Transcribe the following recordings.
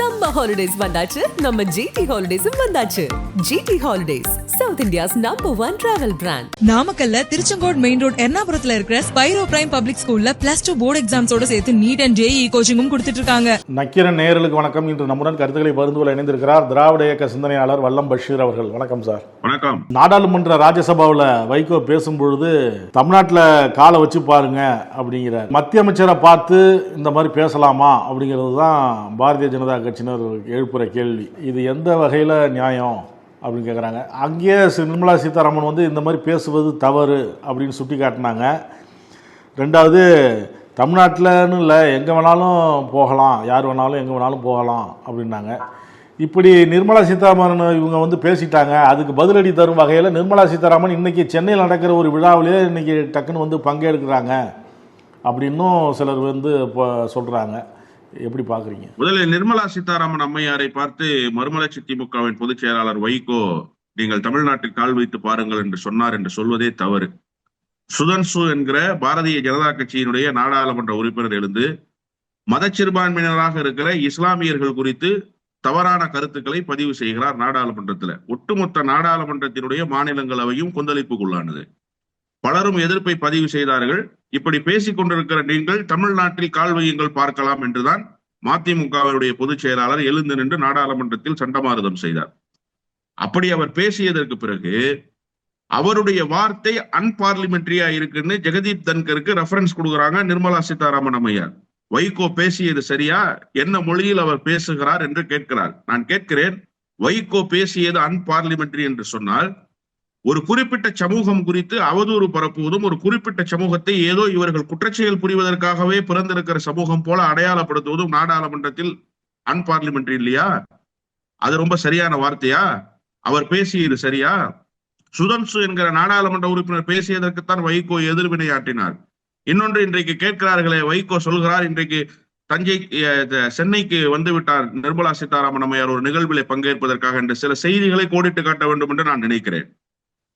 Summer holidays வந்தாச்சு. நம்ம GT ஹாலிடேஸும் வந்தாச்சு. GT holidays South India's number one travel brand நாமக்கல்ல திருச்செங்கோடு மெயின் ரோட் எர்ணாபுரத்துல இருக்கிற ஸ்பைரோ பிரைம் பப்ளிக் ஸ்கூல்ல பிளஸ் டூ போர்டு எக்ஸாம்ஸோட சேர்த்து நீட் அண்ட் ஜேஇ கோச்சிங்கும் கொடுத்துட்டு இருக்காங்க. நக்கீரன் நேயர்களுக்கு வணக்கம். இன்று நம்முடன் கருத்துக்களை பகிர்ந்து கொள்ள இணைந்திருக்கிறார் திராவிட இயக்க சிந்தனையாளர் வல்லம் பஷீர் அவர்கள். வணக்கம் சார். வணக்கம். நாடாளுமன்ற ராஜ்யசபாவில் வைகோ பேசும் பொழுது தமிழ்நாட்டில் காலை வச்சு பாருங்க அப்படிங்கிறார். மத்திய அமைச்சரை பார்த்து இந்த மாதிரி பேசலாமா அப்படிங்கிறது தான் பாரதிய ஜனதா கட்சியினர் எழுப்புற கேள்வி இது எந்த வகையில் நியாயம் அப்படின்னு கேட்குறாங்க அங்கேயே நிர்மலா சீதாராமன் வந்து இந்த மாதிரி பேசுவது தவறு அப்படின்னு சுட்டி காட்டினாங்க ரெண்டாவது தமிழ்நாட்டில்னு இல்லை எங்கே வேணாலும் போகலாம் யார் வேணாலும் எங்கே வேணாலும் போகலாம் அப்படின்னாங்க. இப்படி நிர்மலா சீதாராமன் இவங்க வந்து பேசிட்டாங்க அதுக்கு பதிலடி தரும் வகையில் நிர்மலா சீதாராமன் இன்னைக்கு சென்னையில் நடக்கிற ஒரு விழாவிலே இன்றைக்கி டக்குன்னு வந்து பங்கேற்கிறாங்க அப்படின்னும் சிலர் வந்து இப்போ சொல்கிறாங்க எப்படி பாக்குறீங்க முதலில் நிர்மலா சீதாராமன் அம்மையாரை பார்த்து மறுமலர்ச்சி திமுகவின் பொதுச் செயலாளர் வைகோ நீங்கள் தமிழ்நாட்டில் கால் வைத்து பாருங்கள் என்று சொன்னார் என்று சொல்வதே தவறு. சுதன்சு என்கிற பாரதிய ஜனதா கட்சியினுடைய நாடாளுமன்ற உறுப்பினர் எழுந்து மதச்சிறுபான்மையினராக இருக்கிற இஸ்லாமியர்கள் குறித்து தவறான கருத்துக்களை பதிவு செய்கிறார் நாடாளுமன்றத்தில். ஒட்டுமொத்த நாடாளுமன்றத்தினுடைய மாநிலங்களவையும் கொந்தளிப்புக்குள்ளானது. பலரும் எதிர்ப்பை பதிவு செய்தார்கள். இப்படி பேசிக் கொண்டிருக்கிற நீங்கள் தமிழ்நாட்டில் கால் வையுங்கள் பார்க்கலாம் என்றுதான் மதிமுகவினுடைய பொதுச் செயலாளர் எழுந்து நின்று நாடாளுமன்றத்தில் சண்டமாரதம் செய்தார். அப்படி அவர் பேசியதற்கு பிறகு அவருடைய வார்த்தை அன்பார்லிமெண்ட்ரியா இருக்குன்னு ஜெகதீப் தன்கருக்கு ரெஃபரன்ஸ் கொடுக்குறாங்க நிர்மலா சீதாராமன் அம்மையார். வைகோ பேசியது சரியா? என்ன மொழியில் அவர் பேசுகிறார் என்று கேட்கிறார். நான் கேட்கிறேன் வைகோ பேசியது அன்பார்லிமெண்ட்ரி என்று சொன்னால் ஒரு குறிப்பிட்ட சமூகம் குறித்து அவதூறு பரப்புவதும் ஒரு குறிப்பிட்ட சமூகத்தை ஏதோ இவர்கள் குற்றச்செயல் புரிவதற்காகவே பிறந்திருக்கிற சமூகம் போல அடையாளப்படுத்துவதும் நாடாளுமன்றத்தில் அன்பார்லிமெண்ட்ரி இல்லையா? அது ரொம்ப சரியான வார்த்தையா? அவர் பேசியது சரியா? சுதன்சு என்கிற நாடாளுமன்ற உறுப்பினர் பேசியதற்குத்தான் வைகோ எதிர்வினையாற்றினார். இன்னொன்று இன்றைக்கு கேட்கிறார்களே வைகோ சொல்கிறார் இன்றைக்கு தஞ்சை சென்னைக்கு வந்து விட்டார் நிர்மலா சீதாராமன் அம்மையார் ஒரு நிகழ்வில் பங்கேற்பதற்காக என்று சில செய்திகளை கோடிட்டு காட்ட வேண்டும் என்று நான் நினைக்கிறேன்.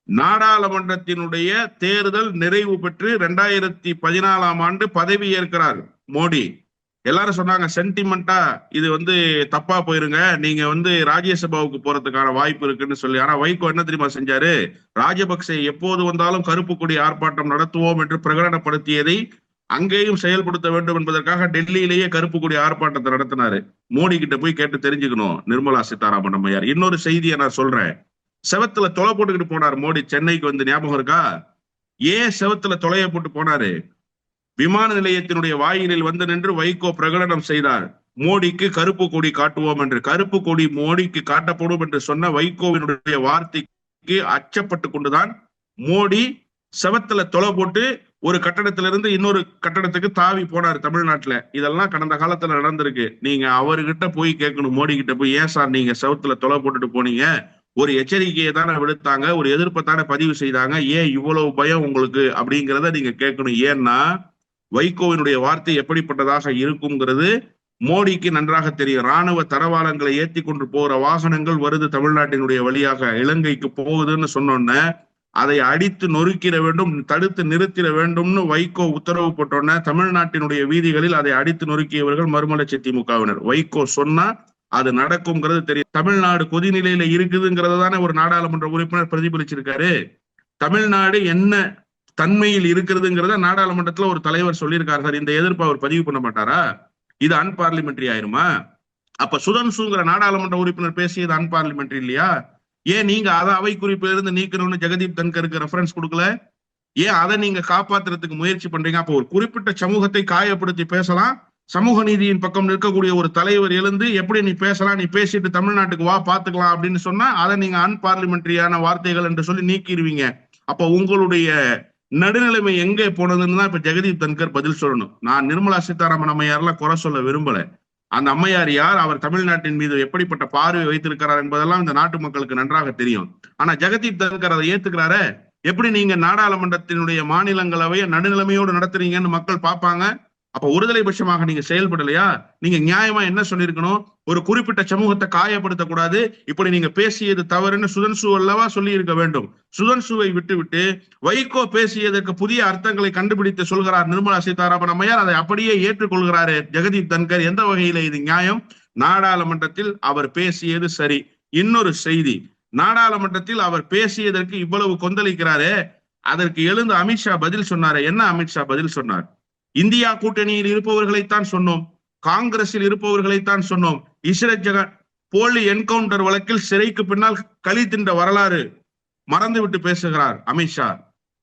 நாடாளுமன்றத்தினுடைய தேர்தல் நிறைவு பெற்று ரெண்டாயிரத்தி பதினாலாம் ஆண்டு பதவி ஏற்கிறார் மோடி. எல்லாரும் சொன்னாங்க சென்டிமெண்டா இது வந்து தப்பா போயிருங்க. நீங்க வந்து ராஜ்யசபாவுக்கு போறதுக்கான வாய்ப்பு இருக்குன்னு சொல்லி. ஆனா வைகோ என்ன தெரியுமா செஞ்சாரு? ராஜபக்சே எப்போது வந்தாலும் கருப்பு கொடி ஆர்ப்பாட்டம் நடத்துவோம் என்று பிரகடனப்படுத்தியதை அங்கேயும் செயல்படுத்த வேண்டும் என்பதற்காக டெல்லியிலேயே கருப்பு கொடி ஆர்ப்பாட்டத்தை நடத்தினாரு. மோடி கிட்ட போய் கேட்டு தெரிஞ்சுக்கணும் நிர்மலா சீதாராமன் அம்மையார். இன்னொரு செய்தியை நான் சொல்றேன். செவத்துல தொலை போட்டுக்கிட்டு போனார் மோடி. சென்னைக்கு வந்து ஞாபகம் இருக்கா? ஏன் செவத்துல தொலைய போட்டு போனாரு? விமான நிலையத்தினுடைய வாயிலில் வந்து நின்று வைகோ பிரகடனம் செய்தார். மோடிக்கு கருப்பு கொடி காட்டுவோம் என்று. கருப்பு கொடி மோடிக்கு காட்டப்படும் என்று சொன்ன வைகோவினுடைய வார்த்தைக்கு அச்சப்பட்டு கொண்டுதான் மோடி செவத்துல தொலை போட்டு ஒரு கட்டடத்திலிருந்து இன்னொரு கட்டடத்துக்கு தாவி போனார் தமிழ்நாட்டுல. இதெல்லாம் கடந்த காலத்துல நடந்திருக்கு. நீங்க அவர்கிட்ட போய் கேட்கணும். மோடி கிட்ட போய் ஏன் சார் நீங்க செவத்துல தொலை போட்டுட்டு போனீங்க? ஒரு எச்சரிக்கையை தானே விடுத்தாங்க ஒரு எதிர்ப்பை தானே பதிவு செய்தாங்க ஏன் இவ்வளவு பயம் உங்களுக்கு அப்படிங்கிறத நீங்க கேட்கணும். ஏன்னா வைகோவினுடைய வார்த்தை எப்படிப்பட்டதாக இருக்குங்கிறது மோடிக்கு நன்றாக தெரியும். ராணுவ தரவாளங்களை ஏத்தி கொண்டு போற வாகனங்கள் வருது தமிழ்நாட்டினுடைய வழியாக. இலங்கைக்கு போகுதுன்னு சொன்னோன்ன அதை அடித்து நொறுக்கிட வேண்டும் தடுத்து நிறுத்திட வேண்டும்னு வைகோ உத்தரவு போட்டோன்ன தமிழ்நாட்டினுடைய வீதிகளில் அதை அடித்து நொறுக்கியவர்கள் மறுமலர்ச்சி திமுகவினர். வைகோ சொன்னா அது நடக்கும்ங்கிறது தெரியும். தமிழ்நாடு கொதிநிலையில இருக்குதுங்கிறத தானே ஒரு நாடாளுமன்ற உறுப்பினர் பிரதிபலிச்சிருக்காரு. தமிழ்நாடு என்ன தன்மையில் இருக்கிறதுங்கிறத நாடாளுமன்றத்துல ஒரு தலைவர் சொல்லியிருக்காரு சார். இந்த எதிர்ப்பு அவர் பதிவு பண்ண மாட்டாரா? இது அன்பார்லிமெண்ட்ரி ஆயிருமா? அப்ப சுதன்சுங்கிற நாடாளுமன்ற உறுப்பினர் பேசியது அன்பார்லிமெண்ட்ரி இல்லையா? ஏன் நீங்க அதை அவை குறிப்பில இருந்து நீக்கணும்னு ஜெகதீப் தன்கருக்கு ரெஃபரன்ஸ் கொடுக்கல? ஏன் அதை நீங்க காப்பாத்துறதுக்கு முயற்சி பண்றீங்க? அப்போ ஒரு குறிப்பிட்ட சமூகத்தை காயப்படுத்தி பேசலாம். சமூக நீதியின் பக்கம் நிற்கக்கூடிய ஒரு தலைவர் எழுந்து எப்படி நீ பேசலாம்? நீ பேசிட்டு தமிழ்நாட்டுக்கு வா பாத்துக்கலாம் அப்படின்னு சொன்னா அதை நீங்க அன்பார்லிமெண்ட்ரியான வார்த்தைகள் என்று சொல்லி நீக்கிடுவீங்க. அப்ப உங்களுடைய நடுநிலைமை எங்கே போனதுன்னு தான் இப்ப ஜெகதீப் தன்கர் பதில் சொல்லணும். நான் நிர்மலா சீதாராமன் அம்மையார்லாம் குறை சொல்ல விரும்பல. அந்த அம்மையார் யார்? அவர் தமிழ்நாட்டின் மீது எப்படிப்பட்ட பார்வை வைத்திருக்கிறார் என்பதெல்லாம் இந்த நாட்டு மக்களுக்கு நன்றாக தெரியும். ஆனா ஜெகதீப் தன்கர் அதை ஏத்துக்கிறாரு? எப்படி நீங்க நாடாளுமன்றத்தினுடைய மாநிலங்களவையை நடுநிலைமையோடு நடத்துறீங்கன்னு மக்கள் பார்ப்பாங்க? அப்ப ஒருதலை பட்சமாக நீங்க செயல்படலையா? நீங்க நியாயமா என்ன சொல்லியிருக்கணும்? ஒரு குறிப்பிட்ட சமூகத்தை காயப்படுத்தக்கூடாது. இப்படி நீங்க பேசியது தவறுன்னு சுதன்சு அல்லவா சொல்லி இருக்க வேண்டும் சுதன்சுவை விட்டுவிட்டு வைகோ பேசியதற்கு புதிய அர்த்தங்களை கண்டுபிடித்து சொல்கிறார் நிர்மலா சீதாராமன் அம்மையார். அதை அப்படியே ஏற்றுக்கொள்கிறாரு ஜெகதீப் தன்கர். எந்த வகையில இது நியாயம்? நாடாளுமன்றத்தில் அவர் பேசியது சரி. இன்னொரு செய்தி. நாடாளுமன்றத்தில் அவர் பேசியதற்கு இவ்வளவு கொந்தளிக்கிறாரே. அதற்கு எழுந்து அமித்ஷா பதில் சொன்னாரு. என்ன அமித்ஷா பதில் சொன்னார்? இந்தியா கூட்டணியில் இருப்பவர்களைத்தான் சொன்னோம். காங்கிரஸில் இருப்பவர்களைத்தான் சொன்னோம். இஸ்ரத் ஜெகன் போலி என்கவுண்டர் வழக்கில் சிறைக்கு பின்னால் களி தின்ற வரலாறு மறந்துவிட்டு பேசுகிறார் அமித்ஷா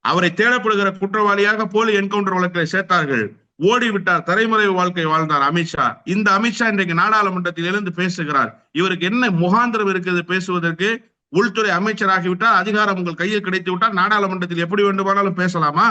அவரை தேடப்படுகிற குற்றவாளியாக போலி என்கவுண்டர் வழக்கில் சேர்த்தார்கள். ஓடிவிட்டார். தலைமறைவு வாழ்க்கை வாழ்ந்தார் அமித்ஷா இந்த அமித்ஷா இன்றைக்கு நாடாளுமன்றத்தில் இருந்து பேசுகிறார். இவருக்கு என்ன முகாந்திரம் இருக்குது பேசுவதற்கு? உள்துறை அமைச்சராகிவிட்டால் அதிகாரம் உங்கள் கையில் கிடைத்து விட்டால் நாடாளுமன்றத்தில் எப்படி வேண்டுமானாலும் பேசலாமா?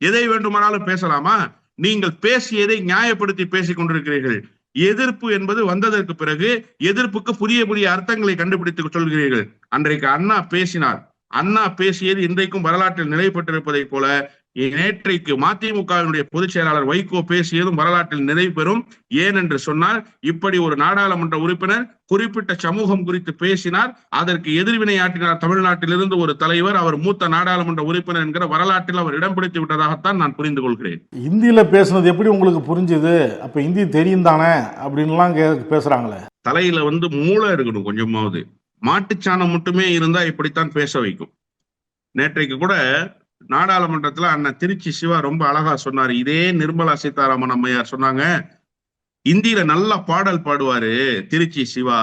எதை வேண்டுமானாலும் பேசலாமா? நீங்கள் பேசியதை நியாயப்படுத்தி பேசிக் கொண்டிருக்கிறீர்கள். எதிர்ப்பு என்பது வந்ததற்கு பிறகு எதிர்ப்புக்கு புதிய புதிய அர்த்தங்களை கண்டுபிடித்து சொல்கிறீர்கள். அன்றைக்கு அண்ணா பேசினார். அண்ணா பேசியது இன்றைக்கும் வரலாற்றில் நிலை பெற்றிருப்பதைப் போல நேற்றைக்கு மதிமுகவினுடைய பொதுச் செயலாளர் வைகோ பேசியதும் வரலாற்றில் நிறைவு பெறும் ஏன் என்று சொன்னால் இப்படி ஒரு நாடாளுமன்ற உறுப்பினர் குறிப்பிட்ட சமூகம் குறித்து பேசினார். அதற்கு எதிர்வினையாற்றினார் தமிழ்நாட்டிலிருந்து ஒரு தலைவர். அவர் மூத்த நாடாளுமன்ற உறுப்பினர் என்கிற வரலாற்றில் அவர் இடம் பிடித்து விட்டதாகத்தான் நான் புரிந்து கொள்கிறேன். இந்தியில பேசுனது எப்படி உங்களுக்கு புரிஞ்சுது? அப்ப ஹிந்தி தெரியும் தானே அப்படின்லாம் பேசுறாங்களே. தலையில வந்து மூளை இருக்கணும் கொஞ்சமாவது. மாட்டுச்சாணம் மட்டுமே இருந்தா இப்படித்தான் பேச வைக்கும். நேற்றைக்கு கூட நாடாளுமன்றத்துல அண்ணன் திருச்சி சிவா ரொம்ப அழகா சொன்னாரு. இதே நிர்மலா சீதாராமன் அம்மையார் சொன்னாங்க இந்தியில நல்ல பாடல் பாடுவாரு திருச்சி சிவா.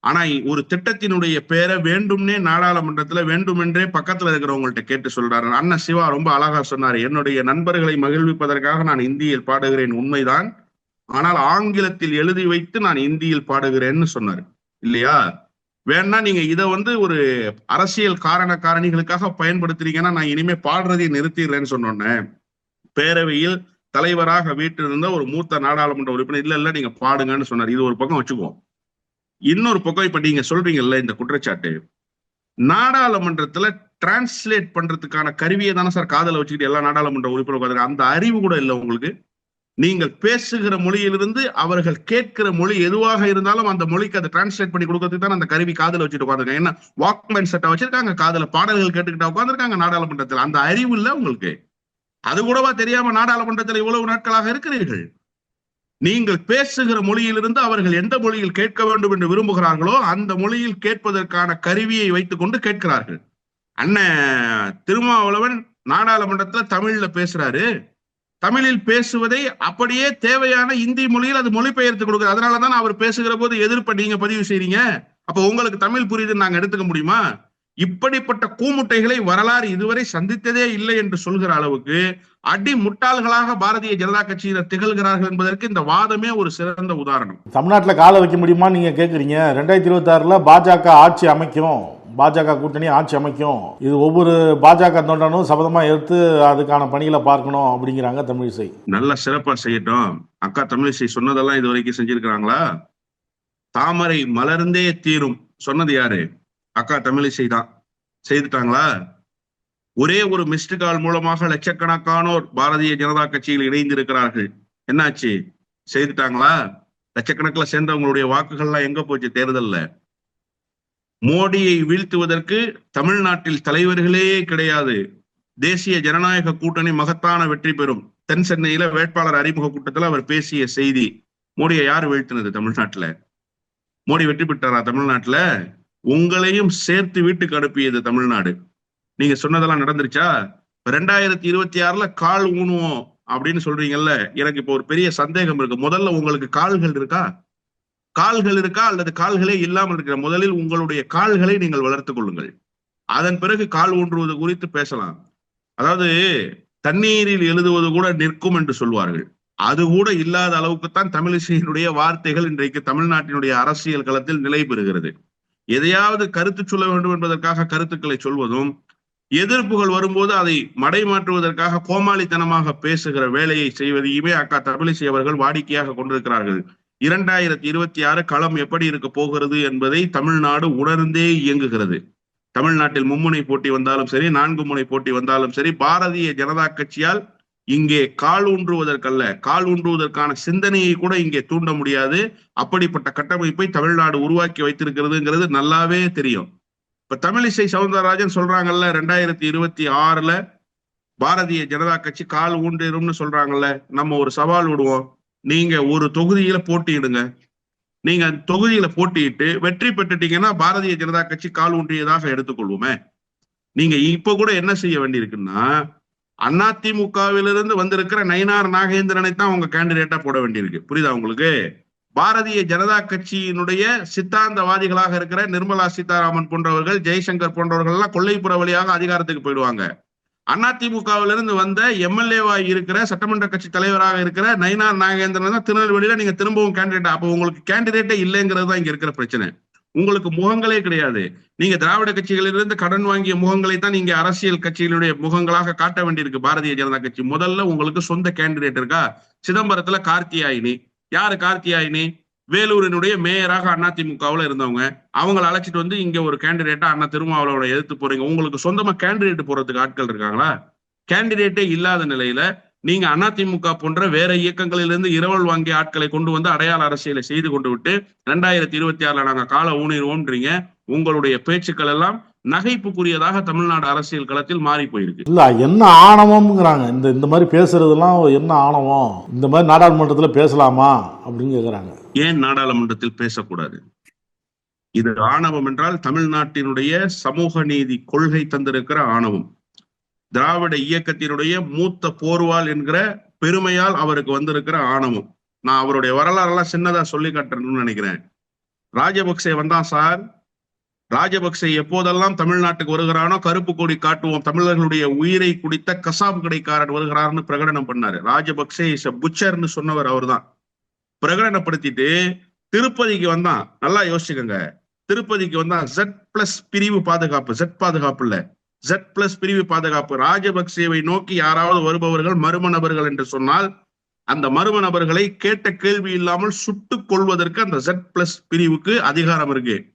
ஆனா ஒரு திட்டத்தினுடைய பேரை வேண்டும்னே நாடாளுமன்றத்துல வேண்டுமென்றே பக்கத்துல இருக்கிறவங்கள்ட்ட கேட்டு சொல்றாரு. அண்ணன் சிவா ரொம்ப அழகா சொன்னாரு. என்னுடைய நண்பர்களை மகிழ்விப்பதற்காக நான் இந்தியில் பாடுகிறேன். உண்மைதான். ஆனால் ஆங்கிலத்தில் எழுதி வைத்து நான் இந்தியில் பாடுகிறேன்னு சொன்னாரு. இல்லையா? வேணா நீங்க இதை வந்து ஒரு அரசியல் காரண காரணிகளுக்காக பயன்படுத்துறீங்கன்னா நான் இனிமே பாடுறதை நிறுத்திடுறேன்னு சொன்னோன்னே பேரவையில் தலைவராக வீட்டில் ஒரு மூத்த நாடாளுமன்ற உறுப்பினர் இல்ல இல்ல நீங்க பாடுங்கன்னு சொன்னார். இது ஒரு பக்கம் வச்சுக்குவோம் இன்னொரு பக்கம் இப்ப நீங்க சொல்றீங்கல்ல இந்த குற்றச்சாட்டு. நாடாளுமன்றத்துல டிரான்ஸ்லேட் பண்றதுக்கான கருவியை தானே சார் காதல வச்சுக்கிட்டு எல்லா நாடாளுமன்ற உறுப்பினர் அந்த அறிவு கூட இல்லை உங்களுக்கு. நீங்கள் பேசுகிற மொழியிலிருந்து அவர்கள் கேட்கிற மொழி எதுவாக இருந்தாலும் அந்த மொழிக்கு அதை டிரான்ஸ்லேட் பண்ணி கொடுக்கறதுக்கு தான் அந்த கருவி காதல வச்சுட்டு உட்காந்துருக்காங்க என்ன? வாக்மேன் செட்டை வச்சிருக்காங்க. காதல பாடல்கள் கேட்டுக்கிட்டா உட்காந்துருக்காங்க நாடாளுமன்றத்தில். அந்த அறிவு இல்ல உங்களுக்கு. அது கூடவா தெரியாம நாடாளுமன்றத்தில் இவ்வளவு நாட்களாக இருக்கிறீர்கள்? நீங்கள் பேசுகிற மொழியிலிருந்து அவர்கள் எந்த மொழியில் கேட்க வேண்டும் என்று விரும்புகிறார்களோ அந்த மொழியில் கேட்பதற்கான கருவியை வைத்துக் கொண்டு கேட்கிறார்கள். அண்ணன் திருமாவளவன் நாடாளுமன்றத்துல தமிழ்ல பேசுறாரு. தமிழில் பேசுவதை அப்படியே தேவையான இந்தி மொழியில் அது மொழிபெயர்த்து கொடுக்குறது அதனாலதான் அவர் பேசுகிற போது எதிர்ப்பை நீங்க பதிவு செய்றீங்க. அப்ப உங்களுக்கு தமிழ் புரியுதுன்னு நாங்க எடுத்துக்க முடியுமா? இப்படிப்பட்ட கூமுட்டைகளை வரலாறு இதுவரை சந்தித்ததே இல்லை என்று சொல்கிற அளவுக்கு அடி முட்டாள்களாக பாரதிய ஜனதா கட்சியினர் திகழ்கிறார்கள் என்பதற்கு இந்த வாதமே ஒரு சிறந்த உதாரணம். தமிழ்நாட்டில் கால வைக்க முடியுமா நீங்க கேட்குறீங்க ரெண்டாயிரத்தி இருபத்தாறுல பாஜக ஆட்சி அமைக்கும். பாஜக கூட்டணி ஆட்சி அமைக்கும். இது ஒவ்வொரு பாஜக தொண்டனும் சபதமா எடுத்து அதுக்கான பணிகளை பார்க்கணும் அப்படிங்கிறாங்க தமிழிசை நல்ல சிறப்பா செய்யட்டும். அக்கா தமிழிசை சொன்னதெல்லாம் இது வரைக்கும் செஞ்சிருக்கிறாங்களா? தாமரை மலர்ந்தே தீரும். சொன்னது யாரு? அக்கா தமிழிசை தான். செய்துட்டாங்களா? ஒரே ஒரு மிஸ்டு கால் மூலமாக லட்சக்கணக்கானோர் பாரதிய ஜனதா கட்சியில் இணைந்திருக்கிறார்கள். என்னாச்சு? செய்துட்டாங்களா? லட்சக்கணக்கில் சேர்ந்தவங்களுடைய வாக்குகள்லாம் எங்க போச்சு? தேர்தல்ல. மோடியை வீழ்த்துவதற்கு தமிழ்நாட்டில் தலைவர்களே கிடையாது. தேசிய ஜனநாயக கூட்டணி மகத்தான வெற்றி பெறும். தென் சென்னையில வேட்பாளர் அறிமுக கூட்டத்துல அவர் பேசிய செய்தி மோடியை யார் வீழ்த்தினது தமிழ்நாட்டுல? மோடி வெற்றி பெற்றாரா தமிழ்நாட்டுல? உங்களையும் சேர்த்து வீட்டுக்கு அனுப்பியது தமிழ்நாடு. நீங்க சொன்னதெல்லாம் நடந்துருச்சா? ரெண்டாயிரத்தி இருபத்தி ஆறுல கால் ஊனுவோம் அப்படின்னு சொல்றீங்கல்ல எனக்கு இப்போ ஒரு பெரிய சந்தேகம் இருக்கு. முதல்ல உங்களுக்கு கால்கள் இருக்கா? கால்கள் இருக்கா அல்லது கால்களே இல்லாமல் இருக்கிற? முதலில் உங்களுடைய கால்களை நீங்கள் வளர்த்துக் கொள்ளுங்கள். அதன் பிறகு கால் ஊன்றுவது குறித்து பேசலாம். அதாவது தண்ணீரில் எழுதுவது கூட நிற்கும் என்று சொல்வார்கள். அது கூட இல்லாத அளவுக்குத்தான் தமிழிசையினுடைய வார்த்தைகள் இன்றைக்கு தமிழ்நாட்டினுடைய அரசியல் களத்தில் நிலை பெறுகிறது. எதையாவது கருத்து சொல்ல வேண்டும் என்பதற்காக கருத்துக்களை சொல்வதும் எதிர்ப்புகள் வரும்போது அதை மடைமாற்றுவதற்காக கோமாளித்தனமாக பேசுகிற வேலையை செய்வதையுமே அக்கா தமிழிசை அவர்கள் வாடிக்கையாக கொண்டிருக்கிறார்கள். இரண்டாயிரத்தி இருபத்தி ஆறு களம் எப்படி இருக்க போகிறது என்பதை தமிழ்நாடு உணர்ந்தே இயங்குகிறது. தமிழ்நாட்டில் மும்முனை போட்டி வந்தாலும் சரி நான்கு முனை போட்டி வந்தாலும் சரி பாரதிய ஜனதா கட்சியால் இங்கே கால் ஊன்றுவதற்கல்ல கால் ஊன்றுவதற்கான சிந்தனையை கூட இங்கே தூண்ட முடியாது. அப்படிப்பட்ட கட்டமைப்பை தமிழ்நாடு உருவாக்கி வைத்திருக்கிறதுங்கிறது நல்லாவே தெரியும். இப்ப தமிழிசை சவுந்தரராஜன் சொல்றாங்கல்ல ரெண்டாயிரத்தி இருபத்தி ஆறுல பாரதிய ஜனதா கட்சி கால் ஊன்றிடும்னு சொல்றாங்கல்ல நம்ம ஒரு சவால் விடுவோம். நீங்க ஒரு தொகுதியில போட்டியிடுங்க. நீங்க அந்த தொகுதியில போட்டியிட்டு வெற்றி பெற்றுட்டீங்கன்னா பாரதிய ஜனதா கட்சி கால் ஊன்றியதாக எடுத்துக்கொள்வோமே. நீங்க இப்ப கூட என்ன செய்ய வேண்டியிருக்குன்னா அதிமுகவிலிருந்து வந்திருக்கிற நயினார் நாகேந்திரனை தான் உங்க கேண்டிடேட்டா போட வேண்டியிருக்கு. புரியுதா உங்களுக்கு? பாரதிய ஜனதா கட்சியினுடைய சித்தாந்தவாதிகளாக இருக்கிற நிர்மலா சீதாராமன் போன்றவர்கள் ஜெய்சங்கர் போன்றவர்கள் எல்லாம் கொள்ளைப்புற வழியாக அதிகாரத்துக்கு போயிடுவாங்க. அதிமுகவிலிருந்து வந்த எம்எல்ஏவா இருக்கிற சட்டமன்ற கட்சி தலைவராக இருக்கிற நயனா நாகேந்திரன் தான் திருநெல்வேலியில நீங்க திரும்பவும் கேண்டிடேட் அப்போ உங்களுக்கு கேண்டிடேட்டே இல்லைங்கிறது தான் இங்க இருக்கிற பிரச்சனை. உங்களுக்கு முகங்களே கிடையாது. நீங்க திராவிட கட்சிகளிலிருந்து கடன் வாங்கிய முகங்களை தான் நீங்க அரசியல் கட்சிகளுடைய முகங்களாக காட்ட வேண்டியிருக்கு. பாரதிய ஜனதா கட்சி. முதல்ல உங்களுக்கு சொந்த கேண்டிடேட் இருக்கா? சிதம்பரத்துல கார்த்தியாயினி. யாரு கார்த்தியாயினி? வேலூரினுடைய மேயராக அதிமுகவில் இருந்தவங்க அவங்களை அழைச்சிட்டு வந்து இங்க ஒரு கேண்டிடேட்டா அண்ணா திருமாவளவனை எதிர்த்து போறீங்க. உங்களுக்கு சொந்தமா கேண்டிடேட் போறதுக்கு ஆட்கள் இருக்காங்களா? கேண்டிடேட்டே இல்லாத நிலையில நீங்க அதிமுக போன்ற வேற இயக்கங்களிலிருந்து இரவல் வாங்கிய ஆட்களை கொண்டு வந்து அடையாள அரசியலை செய்து கொண்டு விட்டு ரெண்டாயிரத்தி இருபத்தி ஆறுல நாங்க கால ஊனிடுவோம்ன்றீங்க உங்களுடைய பேச்சுக்கள் எல்லாம் நகைப்புக்குரியதாக தமிழ்நாடு அரசியல் களத்தில் மாறி போயிருக்கு. இல்ல என்ன ஆணவம்ங்கிறாங்க. இந்த இந்த மாதிரி பேசுறதெல்லாம் என்ன ஆணவம்? இந்த மாதிரி நாடாளுமன்றத்துல பேசலாமா? அப்படின்னு கேக்குறாங்க. ஏன் நாடாளுமன்றத்தில் பேசக்கூடாது? இது ஆணவம் என்றால் தமிழ்நாட்டினுடைய சமூக நீதி கொள்கை தந்திருக்கிற ஆணவம். திராவிட இயக்கத்தினுடைய மூத்த போர்வால் என்கிற பெருமையால் அவருக்கு வந்திருக்கிற ஆணவம். நான் அவருடைய வரலாறெல்லாம் சின்னதா சொல்லி காட்டணும்னு நினைக்கிறேன். ராஜபக்சே வந்தான் சார். ராஜபக்சே எப்போதெல்லாம் தமிழ்நாட்டுக்கு வருகிறானோ கருப்பு கொடி காட்டுவோம் தமிழர்களுடைய உயிரை குடித்த கசாப் கடைக்காரன் வருகிறார்னு பிரகடனம் பண்ணாரு. ராஜபக்சே இஸ் புச்சர்னு சொன்னவர் அவர்தான். பிரகடனப்படுத்திட்டு திருப்பதிக்கு வந்தான். நல்லா யோசிச்சுக்கோங்க. திருப்பதிக்கு வந்தான். ஜெட் பிளஸ் பிரிவு பாதுகாப்பு. ஜெட் பாதுகாப்பு இல்ல. ஜெட் பிளஸ் பிரிவு பாதுகாப்பு. ராஜபக்சேவை நோக்கி யாராவது வருபவர்கள் மர்ம நபர்கள் என்று சொன்னால் அந்த மர்ம நபர்களை கேட்ட கேள்வி இல்லாமல் சுட்டுக் கொள்வதற்கு அந்த ஜெட் பிளஸ் பிரிவுக்கு அதிகாரம் இருக்கு.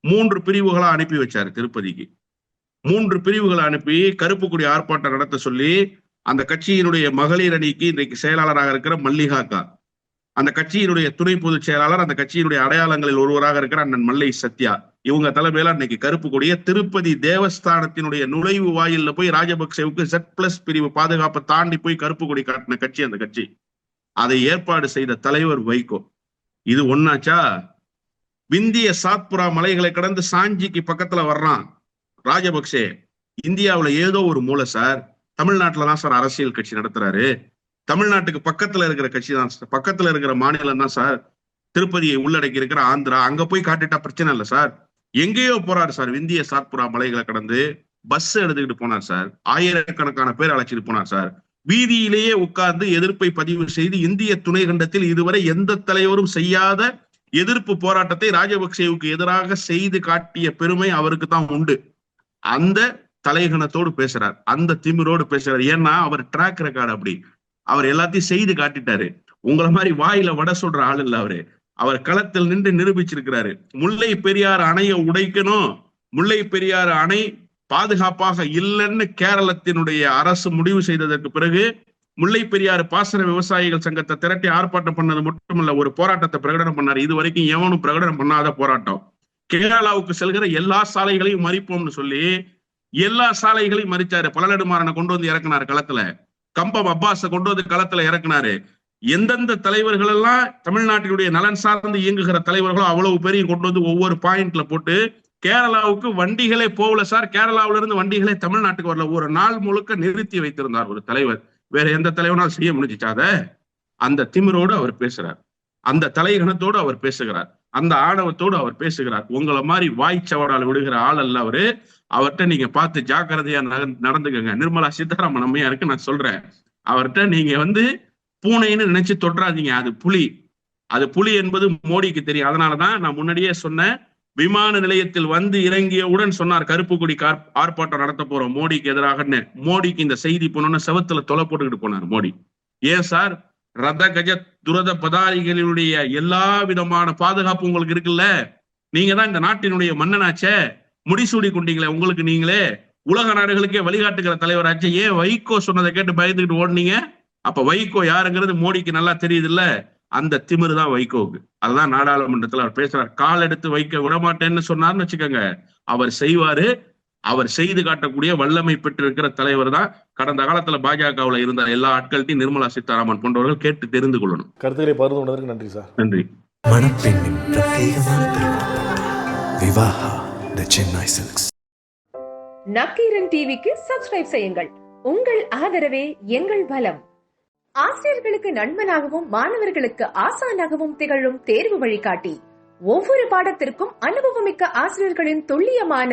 மூன்று பிரிவுகளா அனுப்பி வச்சாரு திருப்பதிக்கு. மூன்று பிரிவுகளை அனுப்பி கருப்பு கொடி ஆர்ப்பாட்டம் நடத்த சொல்லி அந்த கட்சியினுடைய மகளிர் அணிக்கு இன்றைக்கு செயலாளராக இருக்கிற மல்லிகாக்கா. அந்த கட்சியினுடைய துணை பொதுச் செயலாளர் அந்த கட்சியினுடைய அடையாளங்களில் ஒருவராக இருக்கிற அண்ணன் மல்லை சத்யா. இவங்க தலைமையில அன்னைக்கு கருப்பு கொடிய திருப்பதி தேவஸ்தானத்தினுடைய நுழைவு வாயில்ல போய் ராஜபக்சேவுக்கு செட் பிளஸ் பிரிவு பாதுகாப்பை தாண்டி போய் கருப்பு கொடி காட்டின கட்சி அந்த கட்சி. அதை ஏற்பாடு செய்த தலைவர் வைகோ. இது ஒன்னாச்சா விந்திய சாத்புரா மலைகளை கடந்து சாஞ்சிக்கு பக்கத்துல வர்றான் ராஜபக்சே. இந்தியாவுல ஏதோ ஒரு மூலை சார். தமிழ்நாட்டுல தான் சார் அரசியல் கட்சி நடத்துறாரு. தமிழ்நாட்டுக்கு பக்கத்துல இருக்கிற கட்சி தான் சார். பக்கத்துல இருக்கிற மாநிலம் தான் சார். திருப்பதியை உள்ளடக்கி இருக்கிற ஆந்திரா. அங்க போய் காட்டிட்டா பிரச்சனை இல்லை சார். எங்கேயோ போறாரு சார். விந்திய சாத்புரா மலைகளை கடந்து பஸ் எடுத்துக்கிட்டு போனார் சார். ஆயிரக்கணக்கான பேர் அழைச்சிட்டு போனார் சார். வீதியிலேயே உட்கார்ந்து எதிர்ப்பை பதிவு செய்து இந்திய துணை கண்டத்தில் இதுவரை எந்த தலைவரும் செய்யாத எதிர்ப்பு போராட்டத்தை ராஜபக்சேவுக்கு எதிராக செய்து காட்டிய பெருமை அவருக்கு தான் உண்டு. அந்த தலைகணத்தோடு பேசுறார். அந்த திமிரோடு பேசுறார். ஏன்னா அவர் ட்ராக் ரெக்கார்டு அப்படி. அவர் எல்லாத்தையும் செய்து காட்டிட்டாரு. உங்களை மாதிரி வாயில வட சொல்ற ஆள் இல்ல அவரு. அவர் களத்தில் நின்று நிரூபிச்சிருக்கிறாரு. முல்லை பெரியார் அணையை உடைக்கணும். முல்லை பெரியார் அணை பாதுகாப்பாக இல்லைன்னு கேரளத்தினுடைய அரசு முடிவு செய்ததற்கு பிறகு முல்லை பெரியாறு பாசன விவசாயிகள் சங்கத்தை திரட்டி ஆர்ப்பாட்டம் பண்ணது மட்டுமல்ல ஒரு போராட்டத்தை பிரகடனம் பண்ணாரு. இது வரைக்கும் எவனும் பிரகடனம் பண்ணாத போராட்டம். கேரளாவுக்கு செல்கிற எல்லா சாலைகளையும் மறிப்போம்னு சொல்லி எல்லா சாலைகளையும் மறிச்சாரு. பழநெடுமாறனை கொண்டு வந்து இறக்குனாரு களத்துல. கம்பம் அப்பாஸை கொண்டு வந்து களத்துல இறக்குனாரு. எந்தெந்த தலைவர்கள் எல்லாம் தமிழ்நாட்டினுடைய நலன் சார்ந்து இயங்குகிற தலைவர்களோ அவ்வளவு பேரையும் கொண்டு வந்து ஒவ்வொரு பாயிண்ட்ல போட்டு கேரளாவுக்கு வண்டிகளே போகல சார். கேரளாவில இருந்து வண்டிகளே தமிழ்நாட்டுக்கு வரல. ஒரு நாள் முழுக்க நிறுத்தி வைத்திருந்தார் ஒரு தலைவர். வேற எந்த தலைவனால் செய்ய முடிஞ்சிச்சாத? அந்த திமிரோடு அவர் பேசுறார். அந்த தலைகணத்தோடு அவர் பேசுகிறார். அந்த ஆணவத்தோடு அவர் பேசுகிறார். உங்களை மாதிரி வாய் சவடால் விடுகிற ஆள் அல்ல அவரு. அவர்கிட்ட நீங்க பார்த்து ஜாக்கிரதையா நடந்துக்கங்க. நிர்மலா சீதாராமன் அம்மையா இருக்கு நான் சொல்றேன். அவர்கிட்ட நீங்க வந்து பூனைன்னு நினைச்சு தொட்டுறாதீங்க அது புலி. அது புலி என்பது மோடிக்கு தெரியும். அதனாலதான் நான் முன்னாடியே சொன்னேன். விமான நிலையத்தில் வந்து இறங்கியவுடன் சொன்னார் கருப்பு கொடி கார் ஆர்ப்பாட்டம் நடத்த போறோம். மோடிக்கு எதிராகன்னு. மோடிக்கு இந்த செய்தி போனோன்னு செவத்துல தொலை போட்டுக்கிட்டு போனார் மோடி. ஏன் சார்? ரத கஜ துரத பதாரிகளுடைய எல்லா விதமான பாதுகாப்பு உங்களுக்கு இருக்குல்ல? நீங்க தான் இந்த நாட்டினுடைய மன்னனாச்சே. முடிசூடி கொண்டீங்களே உங்களுக்கு நீங்களே. உலக நாடுகளுக்கே வழிகாட்டுகிற தலைவராச்சே. ஏன் வைகோ சொன்னதை கேட்டு பயந்துக்கிட்டு ஓடுனீங்க? அப்ப வைகோ யாருங்கிறது மோடிக்கு நல்லா தெரியுது இல்ல அந்த திமிரு தான் வைகோவுக்கு. அதுதான் நாடாளுமன்றத்துல அவர் பேசுறார். கால் எடுத்து வைக்க விடமாட்டேன்னு சொன்னார்னு வச்சுக்கோங்க. அவர் செய்வாரு. அவர் செய்து காட்டக்கூடிய வல்லமை பெற்றிருக்கிற தலைவர் தான் கடந்த காலத்துல பாஜகவுல இருந்த எல்லா ஆட்கள்ட்டையும் நிர்மலா சீதாராமன் போன்றவர்கள் கேட்டு தெரிந்து கொள்ளணும். கருத்துக்களை பகிர்ந்து கொண்டதற்கு நன்றி சார். நன்றி. மணப்பெண்ணின் பிரத்யேகமான திருமணம் விவாஹா த சென்னை சில்க்ஸ் நக்கீரன் டிவிக்கு சப்ஸ்கிரைப் செய்யுங்கள். உங்கள் ஆதரவே எங்கள் பலம். ஆசிரியர்களுக்கு நண்பனாகவும் மாணவர்களுக்கு ஆசானாகவும் திகழும் தேர்வு வழிகாட்டி. ஒவ்வொரு பாடத்திற்கும் அனுபவமிக்க ஆசிரியர்களின் துல்லியமான